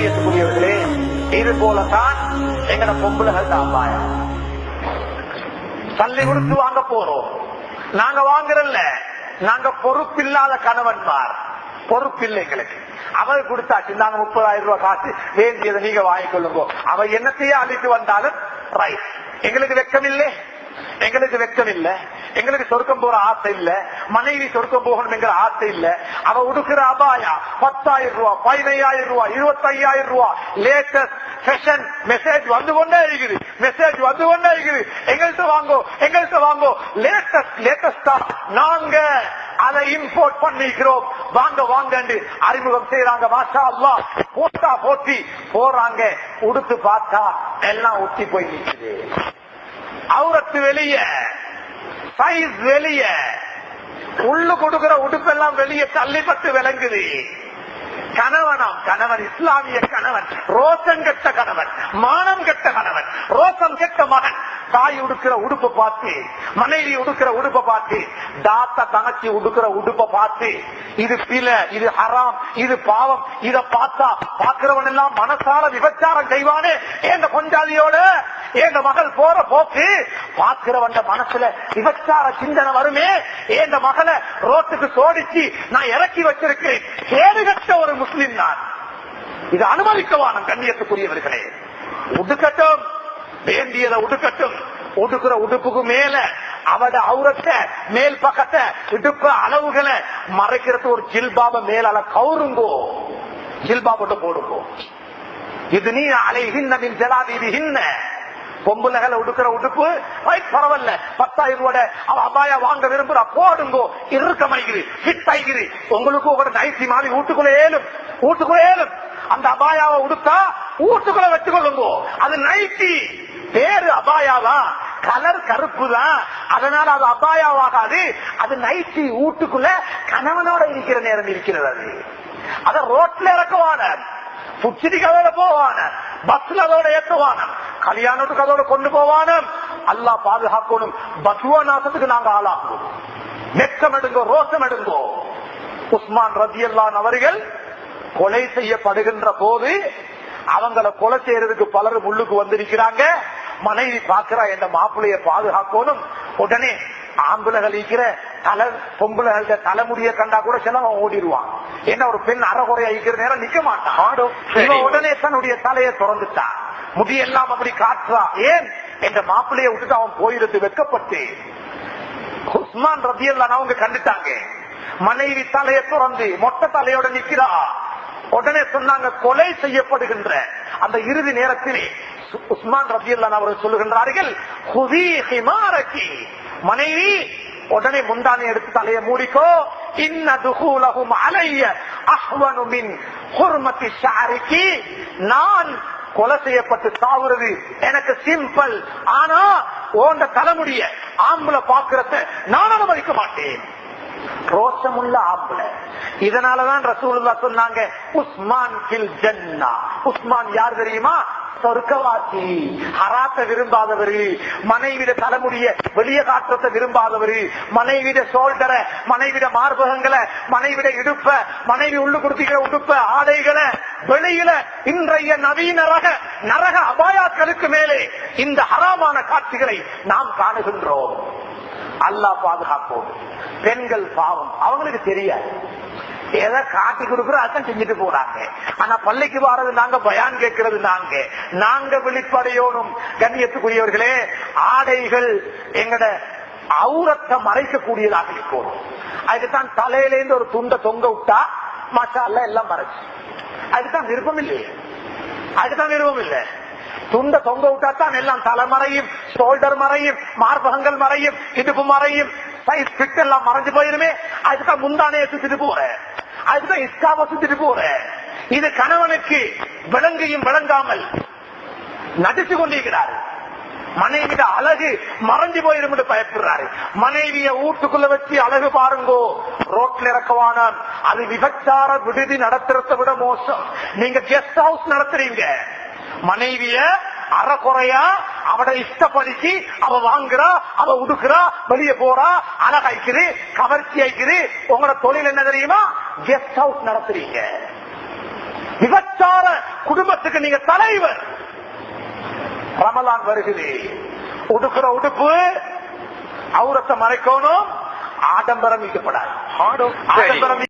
கண்ணியத்துக்குரியவர்களே இது போலதான் எங்கட பொம்புலகள் தான் தள்ளி கொடுத்து வாங்க போறோம். நாங்க வாங்குறல்ல. நாங்க பொறுப்பில்லாத கணவன்மார் பொறுப்பில்லை எங்களுக்கு. அவர் கொடுத்தாச்சு. நாங்க முப்பதாயிரம் ரூபாய் காசு. வேண்டியதை நீங்க வாங்கிக்கொள்ளுங்க அவ என்னத்தையே அழித்து வந்தாலும் ரைட் எங்களுக்கு வெக்கம் இல்லை எங்களுக்கு வெக்கம் இல்லை எங்களுக்கு சொர்க்கம் போற ஆசை இல்ல. மனைவி சொர்க்கம் போகணும் என்கிற ஆசை இல்ல. அவ உடுக்கிற அபாயா பத்தாயிரம் ரூபாய் பதினையாயிரம் ரூபாய் இருபத்தி ஐயாயிரம் ரூபாய் லேட்டஸ்ட் ஃபேஷன் மெசேஜ் வந்து கொண்டே இருக்குது. மெசேஜ் வந்து கொண்டே இருக்குது. எங்கள்கிட்ட வாங்கோ எங்கள்கிட்ட வாங்கோ. லேட்டஸ்ட் லேட்டஸ்டா நாங்க அதை இம்போர்ட் பண்ணிக்கிறோம். வாங்க வாங்க அறிமுகம் செய்யறாங்க மாஷா அல்லா போட்டா போட்டி. போறாங்க. உடுத்து பார்த்தா எல்லாம் ஒட்டி போய் நிற்குது அவரத்து வெளிய சைஸ் வெளிய. உள்ளு கொடுக்கிற உடுப்பெல்லாம் வெளியே தள்ளிப்பட்டு விளங்குது. கணவனாம் கணவன் இஸ்லாமிய கணவன் ரோசம் கெட்ட கணவன் மானம் கெட்ட கணவன் ரோசம் கெட்ட மகன். தாய் உடுக்கிற உடுப்பை பார்த்து மனைவி உடுக்கிற உடுப்பை பார்த்து தாத்த தனச்சி உடுக்கிற உடுப்பை பார்த்து இது பில இது ஹராம் இது பாவம் இத பார்த்தா பாக்குறவன் எல்லாம் மனசால விபச்சாரம் செய்வானே. எந்த கொஞ்சாதியோட எங்க மகள் போற போக்கு. பாக்குறவன் மனசுல விபச்சார சிந்தனை வருமே. எங்க மகளை ரோட்டுக்கு சோடிச்சு நான் இறக்கி வச்சிருக்கேன் கேடுகட்ட ஒரு முஸ்லிம் நான். இது அனுமதிக்கவான கண்ணியத்துக்குரியவர்களே. உடுக்கட்டும் வேண்டியதை உடுக்கட்டும் உடுக்குற உடுப்புக்கு மேல அவட அவுரத்தை மேல் பக்கத்தை இடுப்பு அளவுகளை மறைக்கிறது ஒரு ஜில்பாப மேலால கவுருங்கோ. ஜில்பாபட்டு போடுங்கோ. இது நீ அலைகின்ன ஜலாதீதிகின்ன பொம்புலகளை உடுக்கிற உடுப்பு? பரவாயில்ல. பத்தாயிரம் ரூபாய் அவ அபாயா வாங்க விரும்புறா. போடுங்கோ. இறுக்கமாய்கிறது ஃபிட் ஆகிரு உங்களுக்கு ஒரு நைசி மாதிரி வீட்டுக்குள்ள ஏலும் வீட்டுக்குள்ள ஏலும் அந்த அபாயாவை உடுத்தா வீட்டுக்குள்ள வச்சுக்கொள்ளுங்கோ. அது நைட்டி. பேரு அபாயாவா? கலர் கருப்பு தான் அதனால அது அபாயாவாகாது. அது நைட்டி வீட்டுக்குள்ள கணவனோட இருக்கிற நேரம் இருக்கிறது அது. அத ரோட்ல இறக்குவான. புச்சிடிக்கு அதோட போவான. பஸ்ல அதோட ஏற்றுவான கல்யாணத்துக்கு அதோட கொண்டு போவான அல்லா பாதுகாக்கணும். பசுவ நாசத்துக்கு நாங்க ஆளாகும் நெச்சம் எடுங்கோ ரோசம் எடுங்கோ உஸ்மான் ரதியல்லான் அவர்கள் கொலை செய்யப்படுகின்ற போது அவங்களை கொலை செய்யறதுக்கு பலரும் உள்ளுக்கு வந்திருக்கிறாங்க. மனைவி பாக்குறா என்ற மாப்பிள்ளைய பாதுகாக்கணும். உடனே ஆம்புலகள் இருக்கிற தலை பொம்புலகள தலைமுடிய கண்டா கூட சிலவன் ஓடிடுவான். என்ன ஒரு பெண் அறகுறையா இருக்கிற நேரம் நிக்க மாட்டான். உடனே தன்னுடைய தலையை திறந்துட்டான். முடியெல்லாம் அப்படி காட்டுறா ஏன்? என்ற மாப்பிள்ளைய விட்டுட்டு அவன் போயிருந்து வெக்கப்பட்டு உஸ்மான் ரத்தியெல்லாம் அவங்க கண்டுட்டாங்க. மனைவி தலையை துறந்து மொட்டை தலையோட நிக்கிறா. உடனே சொன்னாங்க கொலை செய்யப்படுகின்ற அந்த இறுதி நேரத்திலே உஸ்மான் ரத்தியல்லான் அவர்கள் சொல்லுகின்றார்கள் மனைவி உடனே முந்தானை எடுத்து தலையை மூடிக்கோ. இன்ன அலைய அஹ்வனு மின் குர்மத்தி நான் கொலை செய்யப்பட்டு சாவுறது எனக்கு சிம்பிள் ஆனா ஓண்ட தலைமுடிய ஆம்புல பாக்குறத நான் அனுமதிக்க மாட்டேன். ரோஷமுள்ள ஆம்பளை. இதனாலதான் ரசூலுல்லா சொன்னாங்க உஸ்மான் கில் ஜன்னா. உஸ்மான் யார் தெரியுமா? சொர்க்கவாசி. ஹராத்த விரும்பாதவரு மனைவிட தலைமுடிய வெளிய காற்றத்தை விரும்பாதவரு மனைவிட சோல்டரை மனைவிட மார்பகங்களை மனைவிட இடுப்ப மனைவி உள்ளு கொடுத்திக்கிற உடுப்ப ஆடைகளை வெளியில இன்றைய நவீன ரக நரக அபாயாக்களுக்கு மேலே இந்த ஹராமான காட்சிகளை நாம் காணுகின்றோம். அல்லாஹ் பாதுகாப்போம். பெண்கள் பாவம். அவங்களுக்கு தெரியாது. எதை காட்டி கொடுக்கிறோம் அதான் செஞ்சுட்டு போறாங்க ஆனா பள்ளிக்கு வாரது நாங்க பயான் கேட்கறது நாங்க. நாங்க விழிப்படையோனும் கண்ணியத்துக்குரியவர்களே ஆடைகள் எங்கட அவுரத்தை மறைக்கக்கூடியதாக இருக்கணும். அதுக்குத்தான் தலையிலேருந்து ஒரு துண்டை தொங்க விட்டா மஷா எல்லாம் மறைச்சு. அதுதான் விருப்பம் இல்லையே. அதுதான் விருப்பம் இல்லை. துண்ட தொங்க விட்டாத்தான் எல்லாம் தலைமறையும் ஷோல்டர் மறையும் மார்பகங்கள் மறையும் இடுப்பு மறையும். சைஸ் பிட் எல்லாம் மறைஞ்சு போயிருமே அதுதான் முந்தானையை சுத்திட்டு போறேன் அதுதான் இஸ்காவை சுத்திட்டு போற இது கணவனுக்கு விளங்கையும் விளங்காமல் நடிச்சு கொண்டிருக்கிறாரு. மனைவிட அழகு மறைஞ்சு போயிரும் என்று பயப்படுறாரு. மனைவிய வீட்டுக்குள்ள வச்சு அழகு பாருங்கோ. ரோட்ல இறக்கவானான் அது விபச்சார விடுதி நடத்துறத விட மோசம். நீங்க கெஸ்ட் ஹவுஸ் நடத்துறீங்க. மனைவிய அறக்குறையா அவட இஷ்டப்படுத்தி அவ வாங்குறா அவ உடுக்குறா வெளியே போறா அழகாய்க்குது கவர்ச்சி ஆய்க்குது உங்களோட தொழில் என்ன தெரியுமா? கெஸ்ட் ஹவுஸ் நடத்துறீங்க. விபச்சார குடும்பத்துக்கு நீங்க தலைவர். ரமலான் வருகுது உடுக்கிற உடுப்பு அவுரத்தை மறைக்கணும் ஆடம்பரம் சரி. ஆடம்பரம்